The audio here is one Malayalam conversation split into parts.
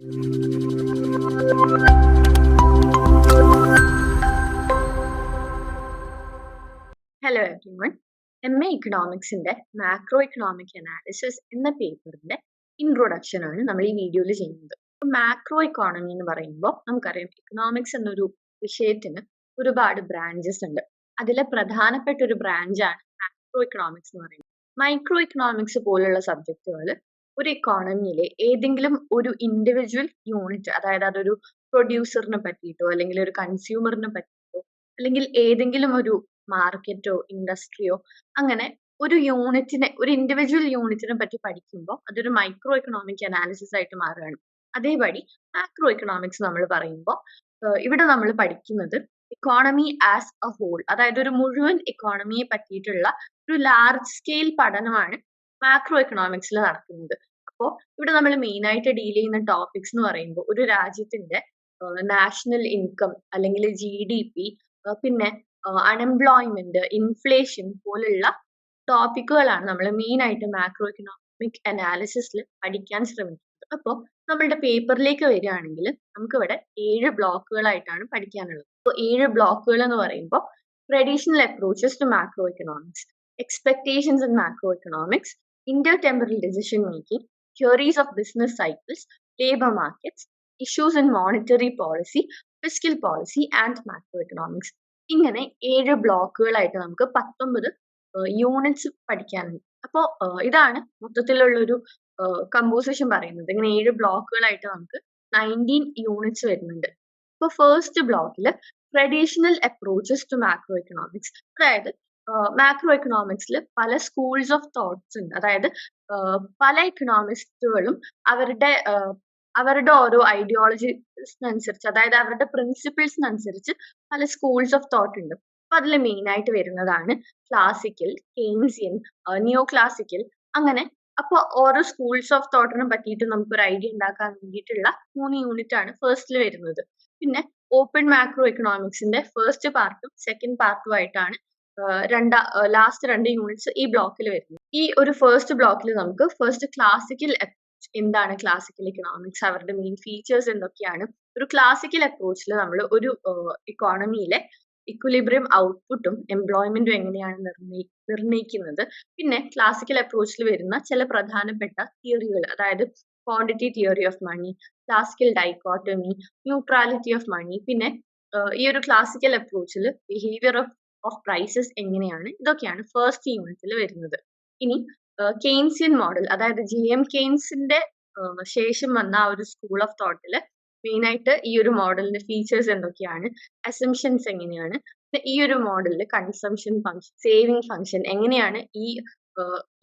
ഹലോ എവ്രിവൺ എം എ ഇക്കണോമിക്സിന്റെ മാക്രോ ഇക്കണോമിക് അനാലിസിസ് എന്ന പേപ്പറിന്റെ ഇൻട്രൊഡക്ഷൻ ആണ് നമ്മൾ ഈ വീഡിയോയിൽ ചെയ്യുന്നത്. മാക്രോ ഇക്കോണമി എന്ന് പറയുമ്പോൾ നമുക്കറിയാം ഇക്കണോമിക്സ് എന്നൊരു വിഷയത്തിന് ഒരുപാട് ബ്രാഞ്ചസ് ഉണ്ട്. അതിലെ പ്രധാനപ്പെട്ട ഒരു ബ്രാഞ്ചാണ് മാക്രോ ഇക്കണോമിക്സ് എന്ന് പറയുന്നത്. മൈക്രോ ഇക്കണോമിക്സ് പോലുള്ള സബ്ജക്റ്റുകൾ ഒരു ഇക്കോണമിയിലെ ഏതെങ്കിലും ഒരു ഇൻഡിവിജ്വൽ യൂണിറ്റ് അതായത് അതൊരു പ്രൊഡ്യൂസറിനെ പറ്റിയിട്ടോ അല്ലെങ്കിൽ ഒരു കൺസ്യൂമറിനെ പറ്റിയിട്ടോ അല്ലെങ്കിൽ ഏതെങ്കിലും ഒരു മാർക്കറ്റോ ഇൻഡസ്ട്രിയോ അങ്ങനെ ഒരു യൂണിറ്റിനെ ഒരു ഇൻഡിവിജ്വൽ യൂണിറ്റിനെ പറ്റി പഠിക്കുമ്പോൾ അതൊരു മൈക്രോ എക്കണോമിക് അനാലിസിസ് ആയിട്ട് മാറുകയാണ്. അതേപടി മാക്രോ എക്കണോമിക്സ് നമ്മൾ പറയുമ്പോൾ ഇവിടെ നമ്മൾ പഠിക്കുന്നത് ഇക്കോണമി ആസ് എ ഹോൾ അതായത് ഒരു മുഴുവൻ ഇക്കോണമിയെ പറ്റിയിട്ടുള്ള ഒരു ലാർജ് സ്കെയിൽ പഠനമാണ് മാക്രോ എക്കണോമിക്സിൽ നടക്കുന്നത്. അപ്പോൾ ഇവിടെ നമ്മൾ മെയിൻ ആയിട്ട് ഡീൽ ചെയ്യുന്ന ടോപ്പിക്സ് എന്ന് പറയുമ്പോൾ ഒരു രാജ്യത്തിന്റെ നാഷണൽ ഇൻകം അല്ലെങ്കിൽ ജി ഡി പി പിന്നെ അൺഎംപ്ലോയ്മെന്റ് ഇൻഫ്ലേഷൻ പോലുള്ള ടോപ്പിക്കുകളാണ് നമ്മൾ മെയിൻ ആയിട്ട് മാക്രോ എക്കണോമിക് അനാലിസിസിൽ പഠിക്കാൻ ശ്രമിക്കുന്നത്. അപ്പോൾ നമ്മളുടെ പേപ്പറിലേക്ക് വരികയാണെങ്കിൽ നമുക്ക് ഇവിടെ ഏഴ് ബ്ലോക്കുകളായിട്ടാണ് പഠിക്കാനുള്ളത്. അപ്പോൾ ഏഴ് ബ്ലോക്കുകൾ എന്ന് പറയുമ്പോൾ traditional approaches to macro economics expectations in macro economics intertemporal decision making theories of business cycles, labor markets, issues in monetary policy, fiscal policy and macroeconomics. ഇങ്ങനെ ഏഴ് ബ്ലോക്കുകളായിട്ട് നമുക്ക് പത്തൊമ്പത് യൂണിറ്റ്സ് പഠിക്കാനുണ്ട്. അപ്പോൾ ഇതാണ് മൊത്തത്തിലുള്ളൊരു കമ്പോസിഷൻ പറയുന്നത്. ഇങ്ങനെ ഏഴ് ബ്ലോക്കുകളായിട്ട് നമുക്ക് നയന്റീൻ യൂണിറ്റ്സ് വരുന്നുണ്ട്. അപ്പോൾ ഫസ്റ്റ് ബ്ലോക്കിൽ traditional approaches to macro economics അതായത് മാക്രോ എക്കണോമിക്സിൽ പല സ്കൂൾസ് ഓഫ് തോട്ട്സ് ഉണ്ട്. അതായത് പല എക്കണോമിസ്റ്റുകളും അവരുടെ അവരുടെ ഓരോ ഐഡിയോളജിസിനനുസരിച്ച് അതായത് അവരുടെ പ്രിൻസിപ്പിൾസിനനുസരിച്ച് പല സ്കൂൾസ് ഓഫ് തോട്ട് ഉണ്ട്. അപ്പൊ അതിൽ മെയിൻ ആയിട്ട് വരുന്നതാണ് ക്ലാസിക്കൽ കെയ്ൻസിയൻ ന്യൂ ക്ലാസിക്കൽ അങ്ങനെ. അപ്പൊ ഓരോ സ്കൂൾസ് ഓഫ് തോട്ടിനെ പറ്റിയിട്ട് നമുക്ക് ഒരു ഐഡിയ ഉണ്ടാക്കാൻ വേണ്ടിയിട്ടുള്ള മൂന്ന് യൂണിറ്റ് ആണ് ഫസ്റ്റിൽ വരുന്നത്. പിന്നെ ഓപ്പൺ മാക്രോ എക്കണോമിക്സിന്റെ ഫസ്റ്റ് പാർട്ടും സെക്കൻഡ് പാർട്ടും ആയിട്ടാണ് രണ്ടാ ലാസ്റ്റ് രണ്ട് യൂണിറ്റ്സ് ഈ ബ്ലോക്കിൽ വരുന്നു ഈ ഒരു ഫസ്റ്റ് ബ്ലോക്കിൽ നമുക്ക് ഫസ്റ്റ് ക്ലാസിക്കൽ എന്താണ് ക്ലാസിക്കൽ ഇക്കണോമിക്സ് അവരുടെ മെയിൻ ഫീച്ചേഴ്സ് എന്തൊക്കെയാണ്? ഒരു ക്ലാസിക്കൽ അപ്രോച്ചിൽ നമ്മൾ ഒരു ഇക്കോണമിയിലെ ഇക്വലിബ്രിയം ഔട്ട്പുട്ടും എംപ്ലോയ്മെന്റും എങ്ങനെയാണ് നിർണയി നിർണയിക്കുന്നത് പിന്നെ ക്ലാസിക്കൽ അപ്രോച്ചിൽ വരുന്ന ചില പ്രധാനപ്പെട്ട തിയറികൾ അതായത് quantity theory of money classical dichotomy neutrality of money പിന്നെ ഈ ഒരു ക്ലാസിക്കൽ അപ്രോച്ചിൽ ബിഹേവിയർ ഓഫ് ഓഫ് പ്രൈസസ് എങ്ങനെയാണ്? ഇതൊക്കെയാണ് ഫസ്റ്റ് യൂണിറ്റിൽ വരുന്നത്. ഇനി കെയ്ൻസിയൻ മോഡൽ അതായത് ജി എം കെയ്ൻസിന്റെ ശേഷം വന്ന ആ ഒരു സ്കൂൾ ഓഫ് തോട്ടിൽ മെയിൻ ആയിട്ട് ഈ ഒരു മോഡലിന്റെ ഫീച്ചേഴ്സ് എന്തൊക്കെയാണ്? അസംഷൻസ് എങ്ങനെയാണ്? ഈ ഒരു മോഡലിൽ കൺസംഷൻ ഫംഗ്ഷൻ സേവിങ് ഫംഗ്ഷൻ എങ്ങനെയാണ് ഈ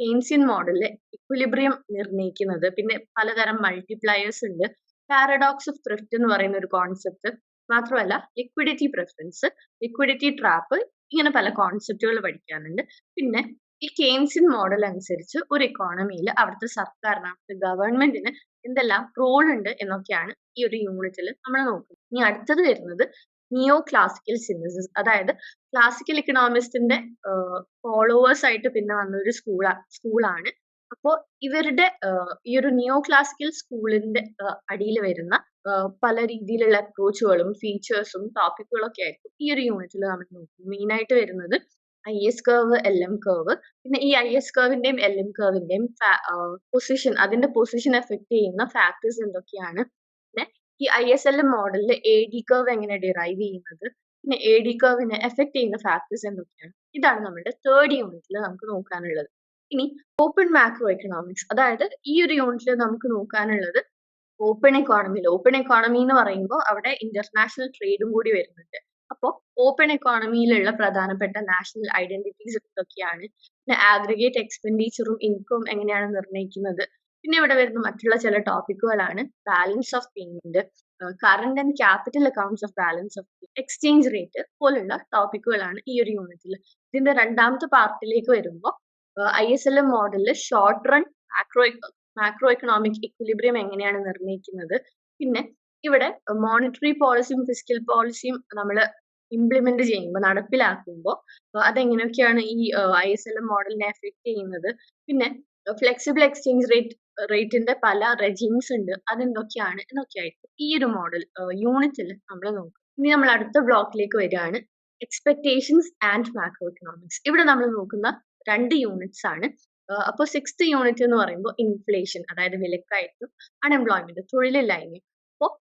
കെയ്ൻസിയൻ മോഡലിൽ ഇക്വിലിബ്രിയം നിർണയിക്കുന്നത്? പിന്നെ പലതരം മൾട്ടിപ്ലയേഴ്സ് ഉണ്ട്. പാരഡോക്സ് ഓഫ് ത്രിഫ്റ്റ് എന്ന് പറയുന്ന ഒരു കോൺസെപ്റ്റ് മാത്രമല്ല ലിക്വിഡിറ്റി പ്രിഫറൻസ് ലിക്വിഡിറ്റി ട്രാപ്പ് ഇങ്ങനെ പല കോൺസെപ്റ്റുകൾ പഠിക്കാനുണ്ട്. പിന്നെ ഈ കെയ്ൻസിൻ മോഡൽ അനുസരിച്ച് ഒരു ഇക്കോണമിയിൽ അവിടുത്തെ സർക്കാരിന് അവിടുത്തെ ഗവൺമെന്റിന് എന്തെല്ലാം റോൾ ഉണ്ട് എന്നൊക്കെയാണ് ഈ ഒരു യൂണിറ്റിൽ നമ്മൾ നോക്കുന്നത്. ഇനി അടുത്തത് വരുന്നത് നിയോ ക്ലാസിക്കൽ സിന്തസിസ് അതായത് ക്ലാസിക്കൽ ഇക്കണോമിസ്റ്റിന്റെ ഫോളോവേഴ്സ് ആയിട്ട് പിന്നെ വന്ന ഒരു സ്കൂളാ സ്കൂളാണ് അപ്പോൾ ഇവരുടെ ഈ ഒരു നിയോ ക്ലാസിക്കൽ സ്കൂളിന്റെ അടിയിൽ വരുന്ന പല രീതിയിലുള്ള അപ്രോച്ചുകളും ഫീച്ചേഴ്സും ടോപ്പിക്കുകളും ഒക്കെ ആയിരിക്കും ഈ ഒരു യൂണിറ്റിൽ നമ്മൾ നോക്കും മെയിൻ ആയിട്ട് വരുന്നത് I S curve L M curve പിന്നെ ഈ ഐ എസ് കർവിന്റെയും എൽ എം കർവിന്റെയും പൊസിഷൻ അതിന്റെ പൊസിഷൻ എഫക്ട് ചെയ്യുന്ന ഫാക്ടേഴ്സ് എന്തൊക്കെയാണ്? പിന്നെ ഈ ഐ എസ് എൽ എം മോഡലിൽ എ ഡി കർവ് എങ്ങനെ ഡിറൈവ് ചെയ്യുന്നത്? പിന്നെ എ ഡി കർവിനെ എഫക്ട് ചെയ്യുന്ന ഫാക്ടേഴ്സ് എന്തൊക്കെയാണ്? ഇതാണ് നമ്മുടെ തേർഡ് യൂണിറ്റിൽ നമുക്ക് നോക്കാനുള്ളത്. ഇനി ഓപ്പൺ മാക്രോ എക്കണോമിക്സ് അതായത് ഈ ഒരു യൂണിറ്റിൽ നമുക്ക് നോക്കാനുള്ളത് ഓപ്പൺ എക്കോണമിയിൽ ഓപ്പൺ എക്കോണമി എന്ന് പറയുമ്പോൾ അവിടെ ഇന്റർനാഷണൽ ട്രേഡും കൂടി വരുന്നുണ്ട്. അപ്പോൾ ഓപ്പൺ എക്കോണമിയിലുള്ള പ്രധാനപ്പെട്ട നാഷണൽ ഐഡന്റിറ്റീസ് എന്തൊക്കെയാണ്? പിന്നെ ആഗ്രിഗേറ്റ് എക്സ്പെൻഡിച്ചറും ഇൻകം എങ്ങനെയാണ് നിർണയിക്കുന്നത്? പിന്നെ ഇവിടെ വരുന്ന മറ്റുള്ള ചില ടോപ്പിക്കുകളാണ് balance of payment current and capital accounts of balance of exchange rate പോലുള്ള ടോപ്പിക്കുകളാണ് ഈ ഒരു യൂണിറ്റിൽ ഇതിന്റെ രണ്ടാമത്തെ പാർട്ടിലേക്ക് വരുമ്പോൾ ഐ എസ് എൽ എം മോഡലിൽ short run macro macro economic equilibrium എങ്ങനെയാണ് നിർണയിക്കുന്നത്? പിന്നെ ഇവിടെ മോണിറ്ററി പോളിസിയും ഫിസിക്കൽ പോളിസിയും നമ്മൾ ഇംപ്ലിമെന്റ് ചെയ്യുമ്പോൾ നടപ്പിലാക്കുമ്പോൾ അതെങ്ങനെയൊക്കെയാണ് ഈ ഐ എസ് എൽ മോഡലിനെ എഫക്ട് ചെയ്യുന്നത്? പിന്നെ ഫ്ലെക്സിബിൾ എക്സ്ചേഞ്ച് റേറ്റ് റേറ്റിന്റെ പല റെജിംസ് ഉണ്ട്. അതെന്തൊക്കെയാണ്? എന്നൊക്കെയായിരിക്കും ഈ ഒരു മോഡൽ യൂണിറ്റിൽ നമ്മൾ നോക്കും. ഇനി നമ്മൾ അടുത്ത ബ്ലോക്കിലേക്ക് വരികയാണ്. എക്സ്പെക്ടേഷൻസ് ആൻഡ് മാക്രോ എക്കണോമിക്സ് ഇവിടെ നമ്മൾ നോക്കുന്ന രണ്ട് യൂണിറ്റ്സ് ആണ്. അപ്പോൾ സിക്സ്ത് യൂണിറ്റ് എന്ന് പറയുമ്പോൾ ഇൻഫ്ലേഷൻ അതായത് വിലക്കയറ്റം അൺഎംപ്ലോയ്മെന്റ് തൊഴിലില്ലായ്മ. അപ്പോൾ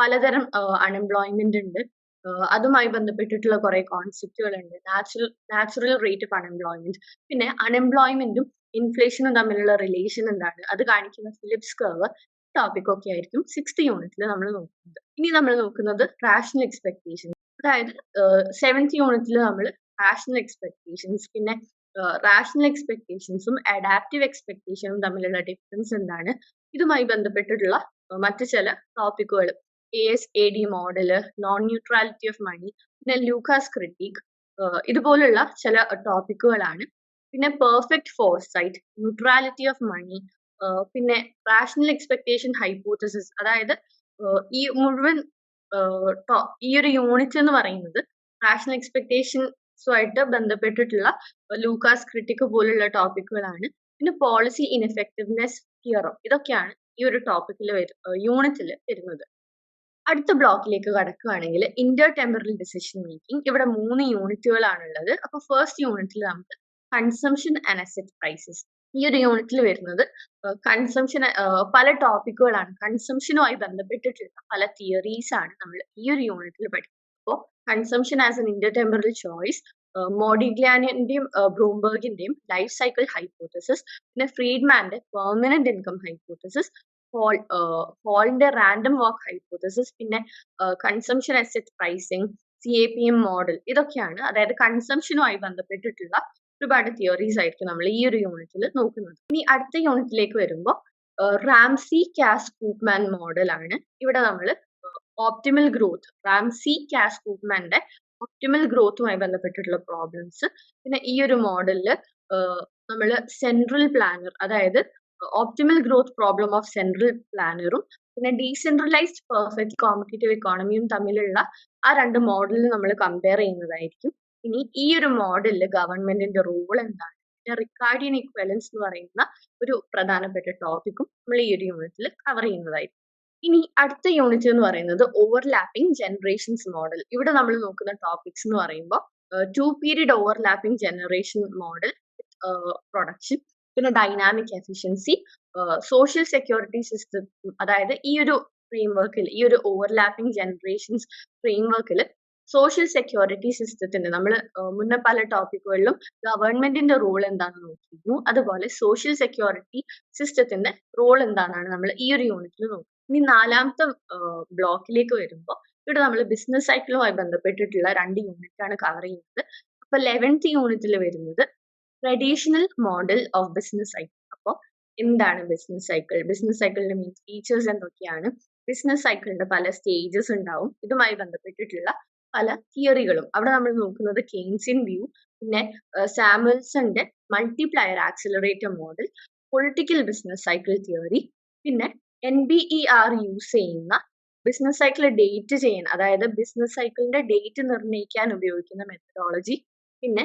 പലതരം അൺഎംപ്ലോയ്മെന്റ് ഉണ്ട്. അതുമായി ബന്ധപ്പെട്ടിട്ടുള്ള കുറെ കോൺസെപ്റ്റുകൾ ഉണ്ട് natural natural rate of unemployment പിന്നെ അൺഎംപ്ലോയ്മെന്റും ഇൻഫ്ലേഷനും തമ്മിലുള്ള റിലേഷൻ എന്താണ്? അത് കാണിക്കുന്ന ഫിലിപ്സ് കർവ് ടോപ്പിക് ഒക്കെ ആയിരിക്കും സിക്സ്ത് യൂണിറ്റിൽ നമ്മൾ നോക്കുന്നത്. ഇനി നമ്മൾ നോക്കുന്നത് റാഷണൽ എക്സ്പെക്ടേഷൻ അതായത് സെവൻത് യൂണിറ്റിൽ നമ്മൾ റാഷണൽ എക്സ്പെക്ടേഷൻസ് പിന്നെ റാഷണൽ എക്സ്പെക്ടേഷൻസും അഡാപ്റ്റീവ് എക്സ്പെക്ടേഷനും തമ്മിലുള്ള ഡിഫറൻസ് എന്താണ്? ഇതുമായി ബന്ധപ്പെട്ടിട്ടുള്ള മറ്റു ചില ടോപ്പിക്കുകൾ A S A D model non neutrality of money പിന്നെ ലൂക്കാസ് ക്രിട്ടിക് ഇതുപോലുള്ള ചില ടോപ്പിക്കുകളാണ് പിന്നെ perfect foresight neutrality of money പിന്നെ റാഷണൽ എക്സ്പെക്ടേഷൻ ഹൈപ്പോത്തസിസ് അതായത് ഈ മുഴുവൻ ഈ ഒരു യൂണിറ്റ് എന്ന് പറയുന്നത് റാഷണൽ എക്സ്പെക്ടേഷൻസുമായിട്ട് ബന്ധപ്പെട്ടിട്ടുള്ള ലൂക്കാസ് ക്രിട്ടിക് പോലുള്ള ടോപ്പിക്കുകളാണ്. പിന്നെ പോളിസി ഇൻഎഫക്റ്റീവ്നെസ് തിയറം ഇതൊക്കെയാണ് ഈ ഒരു ടോപ്പിക്കിൽ വരും യൂണിറ്റിൽ വരുന്നത്. അടുത്ത ബ്ലോക്കിലേക്ക് കടക്കുകയാണെങ്കിൽ ഇന്റർ ടെമ്പറൽ ഡിസിഷൻ മേക്കിംഗ് ഇവിടെ മൂന്ന് യൂണിറ്റുകളാണുള്ളത്. അപ്പൊ ഫസ്റ്റ് യൂണിറ്റിൽ നമുക്ക് കൺസംഷൻ ആൻഡ് അസെറ്റ് പ്രൈസസ് ഈ ഒരു യൂണിറ്റിൽ വരുന്നത് കൺസംഷൻ പല ടോപ്പിക്കുകളാണ് കൺസംഷനുമായി ബന്ധപ്പെട്ടിട്ടുള്ള പല തിയറീസ് ആണ് നമ്മൾ ഈ ഒരു യൂണിറ്റിൽ പഠിക്കുന്നത്. അപ്പോൾ consumption as an intertemporal choice മോഡിഗ്ലാനിന്റെയും ബ്രൂംബർഗിന്റെയും ലൈഫ് സൈക്കിൾ ഹൈപ്പോത്തസിസ് പിന്നെ ഫ്രീഡ്മാന്റെ പെർമനന്റ് ഇൻകം ഹൈപ്പോത്തസിസ് ഹോൾ ഹോളിന്റെ റാൻഡം വാക്ക് ഹൈപ്പോത്തസിസ് പിന്നെ consumption asset pricing C A P M model ഇതൊക്കെയാണ്. അതായത് കൺസംഷനുമായി ബന്ധപ്പെട്ടിട്ടുള്ള ഒരുപാട് തിയറീസ് ആയിരിക്കും നമ്മൾ ഈ ഒരു യൂണിറ്റിൽ നോക്കുന്നത്. ഇനി അടുത്ത യൂണിറ്റിലേക്ക് വരുമ്പോൾ റാംസി കാസ് കൂപ്മാൻ മോഡലാണ് ഇവിടെ നമ്മൾ optimal growth Ramsey Cass കൂപ്പ്മാന്റെ ഒപ്റ്റിമൽ ഗ്രോത്തുമായി ബന്ധപ്പെട്ടിട്ടുള്ള പ്രോബ്ലംസ് പിന്നെ ഈ ഒരു മോഡലിൽ നമ്മൾ സെൻട്രൽ പ്ലാനർ അതായത് optimal growth problem of central പ്ലാനറും പിന്നെ ഡീസെൻട്രലൈസ്ഡ് പെർഫെക്റ്റ് കോമ്പറ്റേറ്റീവ് ഇക്കോണമിയും തമ്മിലുള്ള ആ രണ്ട് മോഡലിൽ നമ്മൾ കമ്പയർ ചെയ്യുന്നതായിരിക്കും. ഇനി ഈ ഒരു മോഡലിൽ ഗവൺമെന്റിന്റെ റോൾ എന്താണ്? പിന്നെ റിക്കാർഡിയൻ ഇക്വലൻസ് എന്ന് പറയുന്ന ഒരു പ്രധാനപ്പെട്ട ടോപ്പിക്കും നമ്മൾ ഈ ഒരു യൂണിറ്റിൽ കവർ ചെയ്യുന്നതായിരിക്കും. ഇനി അടുത്ത യൂണിറ്റ് എന്ന് പറയുന്നത് ഓവർലാപ്പിംഗ് ജനറേഷൻസ് മോഡൽ ഇവിടെ നമ്മൾ നോക്കുന്ന ടോപ്പിക്സ് എന്ന് പറയുമ്പോൾ two period overlapping generation model production പിന്നെ dynamic efficiency social security system അതായത് ഈ ഒരു ഫ്രെയിംവർക്കിൽ ഈ ഒരു ഓവർലാപ്പിംഗ് ജനറേഷൻസ് ഫ്രെയിംവർക്കിൽ സോഷ്യൽ സെക്യൂരിറ്റി സിസ്റ്റത്തിന്റെ നമ്മൾ മുന്നേ പല ടോപ്പിക്കുകളിലും ഗവൺമെന്റിന്റെ റോൾ എന്താണെന്ന് നോക്കിയിരുന്നു. അതുപോലെ സോഷ്യൽ സെക്യൂരിറ്റി സിസ്റ്റത്തിന്റെ റോൾ എന്താണെന്നാണ് നമ്മൾ ഈ ഒരു യൂണിറ്റിൽ നോക്കുന്നത് ഇനി നാലാമത്തെ ബ്ലോക്കിലേക്ക് വരുമ്പോൾ ഇവിടെ നമ്മൾ ബിസിനസ് സൈക്കിളുമായി ബന്ധപ്പെട്ടിട്ടുള്ള രണ്ട് യൂണിറ്റ് ആണ് കവർ ചെയ്യുന്നത്. അപ്പൊ ലെവൻത്ത് യൂണിറ്റിൽ വരുന്നത് traditional model of business cycle അപ്പോൾ എന്താണ് ബിസിനസ് സൈക്കിൾ ബിസിനസ് സൈക്കിളിന്റെ മീൻസ് ഫീച്ചേഴ്സ് എന്തൊക്കെയാണ്? ബിസിനസ് സൈക്കിളിന്റെ പല സ്റ്റേജസ് ഉണ്ടാവും. ഇതുമായി ബന്ധപ്പെട്ടിട്ടുള്ള പല തിയറികളും അവിടെ നമ്മൾ നോക്കുന്നത് കെയ്ൻസിൻ വ്യൂ പിന്നെ സാമുൽസന്റെ multiplier accelerator model political business cycle theory പിന്നെ N B E R use ചെയ്യുന്ന ബിസിനസ് സൈക്കിൾ ഡേറ്റ് ചെയ്യാൻ അതായത് ബിസിനസ് സൈക്കിളിന്റെ ഡേറ്റ് നിർണയിക്കാൻ ഉപയോഗിക്കുന്ന മെത്തഡോളജി പിന്നെ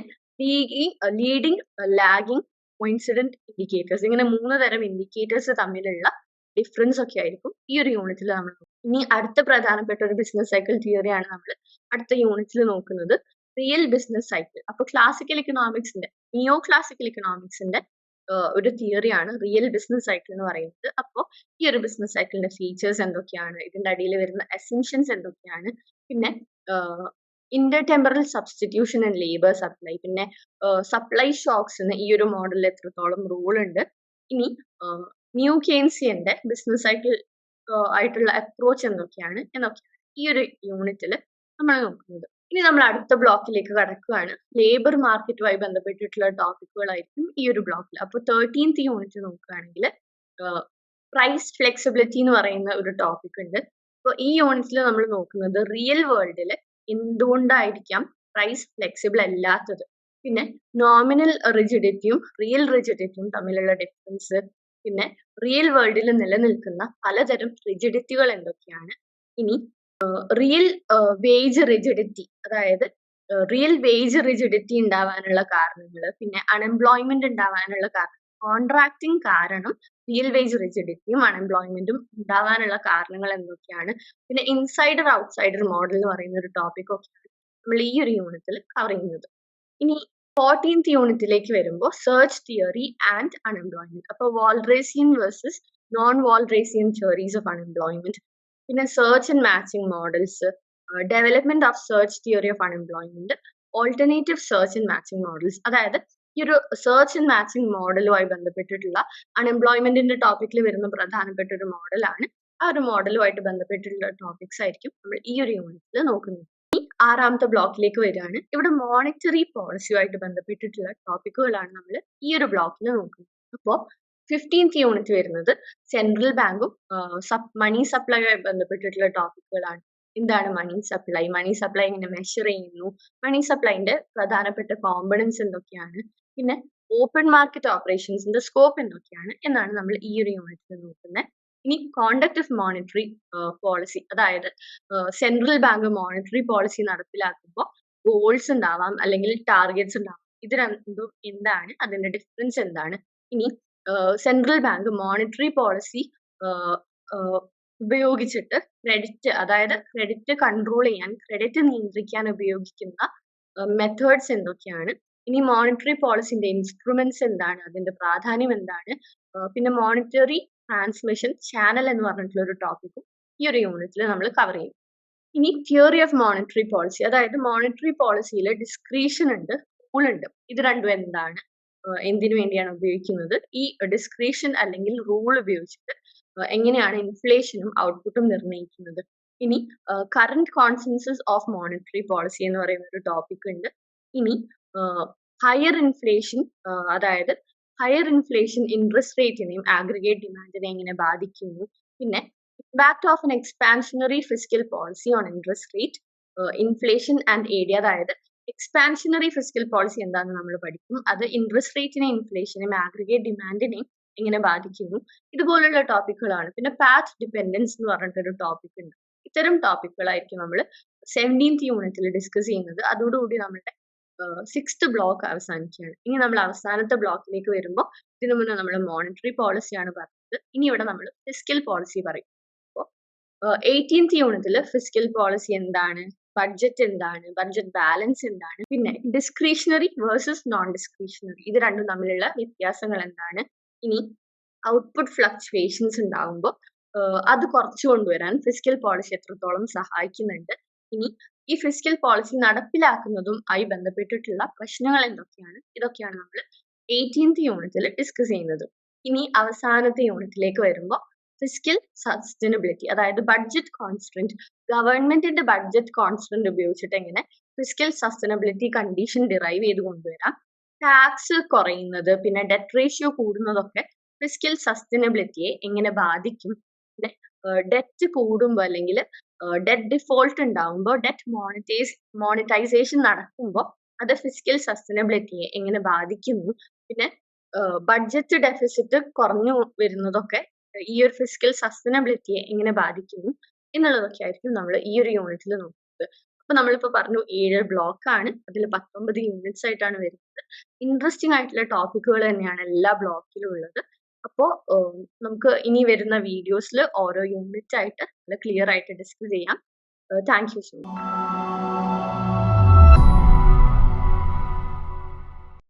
ലീഡിങ് ലാഗിങ് കോയിൻസിഡന്റ് ഇൻഡിക്കേറ്റേഴ്സ് ഇങ്ങനെ മൂന്ന് തരം ഇൻഡിക്കേറ്റേഴ്സ് തമ്മിലുള്ള ഡിഫറൻസ് ഒക്കെ ആയിരിക്കും ഈ ഒരു യൂണിറ്റിൽ നമ്മൾ ഇനി അടുത്ത പ്രധാനപ്പെട്ട ഒരു ബിസിനസ് സൈക്കിൾ തിയറിയാണ് നമ്മൾ അടുത്ത യൂണിറ്റിൽ നോക്കുന്നത് റിയൽ ബിസിനസ് സൈക്കിൾ അപ്പൊ ക്ലാസിക്കൽ ഇക്കണോമിക്സിന്റെ നിയോ ക്ലാസിക്കൽ ഇക്കണോമിക്സിന്റെ ഒരു തിയറിയാണ് റിയൽ ബിസിനസ് സൈക്കിൾ എന്ന് പറയുന്നത്. അപ്പോൾ ഈ ഒരു ബിസിനസ് സൈക്കിളിന്റെ ഫീച്ചേഴ്സ് എന്തൊക്കെയാണ്? ഇതിന്റെ അടിയിൽ വരുന്ന എസെൻഷ്യൻസ് എന്തൊക്കെയാണ്? പിന്നെ intertemporal substitution and labour supply പിന്നെ സപ്ലൈ ഷോക്സ് ഷോക്സിന് ഈ ഒരു മോഡലിൽ എത്രത്തോളം റോൾ ഉണ്ട്? ഇനി ന്യൂ കെയ്ൻസിയന്റെ ബിസിനസ് സൈക്കിൾ ആയിട്ടുള്ള അപ്രോച്ച് എന്തൊക്കെയാണ്? എന്നൊക്കെയാണ് ഈ ഒരു യൂണിറ്റിൽ നമ്മൾ നോക്കുന്നത്. ഇനി നമ്മൾ അടുത്ത ബ്ലോക്കിലേക്ക് കടക്കുകയാണ്. ലേബർ മാർക്കറ്റുമായി ബന്ധപ്പെട്ടിട്ടുള്ള ടോപ്പിക്കുകളായിരിക്കും ഈ ഒരു ബ്ലോക്കിൽ അപ്പോൾ തേർട്ടീൻത്ത് യൂണിറ്റ് നോക്കുകയാണെങ്കിൽ പ്രൈസ് ഫ്ലെക്സിബിലിറ്റി എന്ന് പറയുന്ന ഒരു ടോപ്പിക് ഉണ്ട്. അപ്പോൾ ഈ യൂണിറ്റിൽ നമ്മൾ നോക്കുന്നത് റിയൽ വേൾഡിൽ എന്തുകൊണ്ടായിരിക്കാം പ്രൈസ് ഫ്ലെക്സിബിൾ അല്ലാത്തത്? പിന്നെ നോമിനൽ റിജിഡിറ്റിയും റിയൽ റിജിഡിറ്റിയും തമ്മിലുള്ള ഡിഫറൻസ് പിന്നെ റിയൽ വേൾഡിൽ നിലനിൽക്കുന്ന പലതരം റിജിഡിറ്റികൾ എന്തൊക്കെയാണ്? ഇനി റിയൽ വേജ് റിജിഡിറ്റി അതായത് റിയൽ വേജ് റിജിഡിറ്റി ഉണ്ടാവാനുള്ള കാരണങ്ങൾ പിന്നെ അൺഎംപ്ലോയ്മെന്റ് ഉണ്ടാവാനുള്ള കാരണം കോൺട്രാക്റ്റിംഗ് കാരണം റിയൽ വേജ് റിജിഡിറ്റിയും അൺഎംപ്ലോയ്മെന്റും ഉണ്ടാവാനുള്ള കാരണങ്ങൾ എന്തൊക്കെയാണ് പിന്നെ ഇൻസൈഡർ ഔട്ട്സൈഡർ മോഡൽ എന്ന് പറയുന്ന ഒരു ടോപ്പിക് ഒക്കെയാണ് നമ്മൾ ഈ ഒരു യൂണിറ്റിൽ കവർ ചെയ്യുന്നത്. ഇനി ഫോർട്ടീൻത്ത് യൂണിറ്റിലേക്ക് വരുമ്പോൾ സെർച്ച് തിയറി ആൻഡ് അൺഎംപ്ലോയ്മെന്റ് അപ്പോൾ Walrasian versus non Walrasian theories of unemployment പിന്നെ search and matching models development of search theory of unemployment alternative search and matching models അതായത് ഈ ഒരു സെർച്ച് ആൻഡ് മാച്ചിങ് മോഡലുമായി ബന്ധപ്പെട്ടിട്ടുള്ള അൺഎംപ്ലോയ്മെന്റിന്റെ ടോപ്പിക്കിൽ വരുന്ന പ്രധാനപ്പെട്ട ഒരു മോഡലാണ് ആ ഒരു മോഡലുമായിട്ട് ബന്ധപ്പെട്ടിട്ടുള്ള ടോപ്പിക്സ് ആയിരിക്കും നമ്മൾ ഈ ഒരു യൂണിറ്റിൽ നോക്കുന്നത്. ഈ ആറാമത്തെ ബ്ലോക്കിലേക്ക് വരികയാണ്. ഇവിടെ മോണിറ്ററി പോളിസിയുമായിട്ട് ബന്ധപ്പെട്ടിട്ടുള്ള ടോപ്പിക്കുകളാണ് നമ്മൾ ഈ ഒരു ബ്ലോക്കിൽ നോക്കുന്നത്. അപ്പോൾ ഫിഫ്റ്റീൻത്ത് യൂണിറ്റ് വരുന്നത്. സെൻട്രൽ ബാങ്കും മണി സപ്ലൈയുമായി ബന്ധപ്പെട്ടിട്ടുള്ള ടോപ്പിക്കുകളാണ് എന്താണ് മണി സപ്ലൈ മണി സപ്ലൈ എങ്ങനെ മെഷർ ചെയ്യുന്നു. മണി സപ്ലൈന്റെ പ്രധാനപ്പെട്ട കോമ്പണൻസ് എന്തൊക്കെയാണ്? പിന്നെ ഓപ്പൺ മാർക്കറ്റ് ഓപ്പറേഷൻസിന്റെ സ്കോപ്പ് എന്തൊക്കെയാണ്? എന്നാണ് നമ്മൾ ഈ ഒരു യൂണിറ്റിൽ നോക്കുന്നത്. ഇനി കോണ്ടക്ട് ഓഫ് മോണിറ്ററി പോളിസി അതായത് സെൻട്രൽ ബാങ്ക് മോണിറ്ററി പോളിസി നടപ്പിലാക്കുമ്പോൾ ഗോൾസ് ഉണ്ടാവാം അല്ലെങ്കിൽ ടാർഗറ്റ്സ് ഉണ്ടാവാം. ഇത് രണ്ടും എന്താണ്? അതിന്റെ ഡിഫറൻസ് എന്താണ്? ഇനി സെൻട്രൽ ബാങ്ക് മോണിറ്ററി പോളിസി ഉപയോഗിച്ചിട്ട് ക്രെഡിറ്റ് അതായത് ക്രെഡിറ്റ് കൺട്രോൾ ചെയ്യാൻ ക്രെഡിറ്റ് നിയന്ത്രിക്കാൻ ഉപയോഗിക്കുന്ന മെത്തേഡ്സ് എന്തൊക്കെയാണ്? ഇനി മോണിറ്ററി പോളിസിന്റെ ഇൻസ്ട്രുമെന്റ്സ് എന്താണ്? അതിന്റെ പ്രാധാന്യം എന്താണ്? പിന്നെ മോണിറ്ററി ട്രാൻസ്മിഷൻ ചാനൽ എന്ന് പറഞ്ഞിട്ടുള്ള ഒരു ടോപ്പിക്കും ഈ ഒരു യൂണിറ്റിൽ നമ്മൾ കവർ ചെയ്യും. ഇനി തിയറി ഓഫ് മോണിറ്ററി പോളിസി അതായത് മോണിറ്ററി പോളിസിയിൽ ഡിസ്ക്രീഷൻ ഉണ്ട് റൂൾ ഉണ്ട്. ഇത് രണ്ടും എന്താണ്? എന്തിനു വേണ്ടിയാണ് ഉപയോഗിക്കുന്നത്? ഈ ഡിസ്ക്രിപ്ഷൻ അല്ലെങ്കിൽ റൂൾ ഉപയോഗിച്ചിട്ട് എങ്ങനെയാണ് ഇൻഫ്ലേഷനും ഔട്ട്പുട്ടും നിർണയിക്കുന്നത്? ഇനി current consensus of monetary policy എന്ന് പറയുന്ന ഒരു ടോപ്പിക് ഉണ്ട്. ഇനി ഹയർ ഇൻഫ്ലേഷൻ അതായത് ഹയർ ഇൻഫ്ലേഷൻ ഇൻട്രസ്റ്റ് റേറ്റിനെയും ആഗ്രിഗേറ്റ് ഡിമാൻഡിനെ എങ്ങനെ ബാധിക്കുന്നു? പിന്നെ impact of an expansionary fiscal policy on interest rate inflation and area അതായത് എക്സ്പാൻഷനറി ഫിസിക്കൽ പോളിസി എന്താണെന്ന് നമ്മൾ പഠിക്കും. അത് ഇൻട്രസ്റ്റ് റേറ്റിനെ ഇൻഫ്ലേഷനെയും ആഗ്രിഗേറ്റ് ഡിമാൻഡിനെയും എങ്ങനെ ബാധിക്കുന്നു. ഇതുപോലുള്ള ടോപ്പിക്കുകളാണ് പിന്നെ പാത്ത് ഡിപെൻഡൻസ് എന്ന് പറഞ്ഞിട്ടൊരു ടോപ്പിക് ഉണ്ട്. ഇത്തരം ടോപ്പിക്കുകളായിരിക്കും നമ്മൾ സെവന്റീൻത്ത് യൂണിറ്റിൽ ഡിസ്കസ് ചെയ്യുന്നത്. അതോടുകൂടി നമ്മുടെ സിക്സ്ത് ബ്ലോക്ക് അവസാനിക്കുകയാണ്. ഇനി നമ്മൾ അവസാനത്തെ ബ്ലോക്കിലേക്ക് വരുമ്പോൾ ഇതിനു മുന്നേ നമ്മൾ മോണിറ്ററി പോളിസിയാണ് പറഞ്ഞത്. ഇനി ഇവിടെ നമ്മൾ ഫിസിക്കൽ പോളിസി പറയും. അപ്പോൾ എയ്റ്റീൻത്ത് യൂണിറ്റിൽ ഫിസിക്കൽ പോളിസി എന്താണ്? ബഡ്ജറ്റ് എന്താണ് ബഡ്ജറ്റ് ബാലൻസ് എന്താണ് പിന്നെ ഡിസ്ക്രിഷണറി വേഴ്സസ് നോൺ ഡിസ്ക്രിഷണറി ഇത് രണ്ടും തമ്മിലുള്ള വ്യത്യാസങ്ങൾ എന്താണ്? ഇനി ഔട്ട്പുട്ട് ഫ്ലക്ച്വേഷൻസ് ഉണ്ടാകുമ്പോൾ അത് കുറച്ചു കൊണ്ടുവരാൻ ഫിസിക്കൽ പോളിസി എത്രത്തോളം സഹായിക്കുന്നുണ്ട്? ഇനി ഈ ഫിസിക്കൽ പോളിസി നടപ്പിലാക്കുന്നതും ആയി ബന്ധപ്പെട്ടിട്ടുള്ള പ്രശ്നങ്ങൾ എന്തൊക്കെയാണ്? ഇതൊക്കെയാണ് നമ്മൾ എയ്റ്റീൻത് യൂണിറ്റിൽ ഡിസ്കസ് ചെയ്യുന്നത്. ഇനി അവസാനത്തെ യൂണിറ്റിലേക്ക് വരുമ്പോൾ ഫിസിക്കൽ സസ്റ്റൈനബിലിറ്റി അതായത് ബഡ്ജറ്റ് കോൺസ്റ്റന്റ് ഗവൺമെന്റിന്റെ ബഡ്ജറ്റ് കോൺസ്റ്റന്റ് ഉപയോഗിച്ചിട്ട് എങ്ങനെ ഫിസിക്കൽ സസ്റ്റൈനബിലിറ്റി കണ്ടീഷൻ ഡിറൈവ് ചെയ്ത് കൊണ്ടുവരാം. ടാക്സ് കുറയുന്നത് പിന്നെ ഡെറ്റ് റേഷ്യോ കൂടുന്നതൊക്കെ ഫിസിക്കൽ സസ്റ്റൈനബിലിറ്റിയെ എങ്ങനെ ബാധിക്കും? പിന്നെ ഡെറ്റ് കൂടുമ്പോൾ അല്ലെങ്കിൽ ഡെറ്റ് ഡിഫോൾട്ട് ഉണ്ടാവുമ്പോൾ ഡെറ്റ് മോണിറ്റൈസ് മോണിറ്റൈസേഷൻ നടക്കുമ്പോൾ അത് ഫിസിക്കൽ സസ്റ്റൈനബിലിറ്റിയെ എങ്ങനെ ബാധിക്കുന്നു? പിന്നെ ബഡ്ജറ്റ് ഡെഫിസിറ്റ് കുറഞ്ഞു വരുന്നതൊക്കെ ഈ ഒരു ഫിസിക്കൽ സസ്റ്റൈനബിലിറ്റിയെ എങ്ങനെ ബാധിക്കുന്നു എന്നുള്ളതൊക്കെ ആയിരിക്കും നമ്മൾ ഈ ഒരു യൂണിറ്റിൽ നോക്കുന്നത്. അപ്പൊ നമ്മളിപ്പോ പറഞ്ഞു ഏഴ് ബ്ലോക്ക് ആണ്. അതിൽ പത്തൊമ്പത് യൂണിറ്റ്സ് ആയിട്ടാണ് വരുന്നത്. ഇൻട്രസ്റ്റിംഗ് ആയിട്ടുള്ള ടോപ്പിക്കുകൾ തന്നെയാണ് എല്ലാ ബ്ലോക്കിലും ഉള്ളത്. അപ്പോൾ നമുക്ക് ഇനി വരുന്ന വീഡിയോസിൽ ഓരോ യൂണിറ്റ് ആയിട്ട് ക്ലിയർ ആയിട്ട് ഡിസ്കസ് ചെയ്യാം. Thank you so much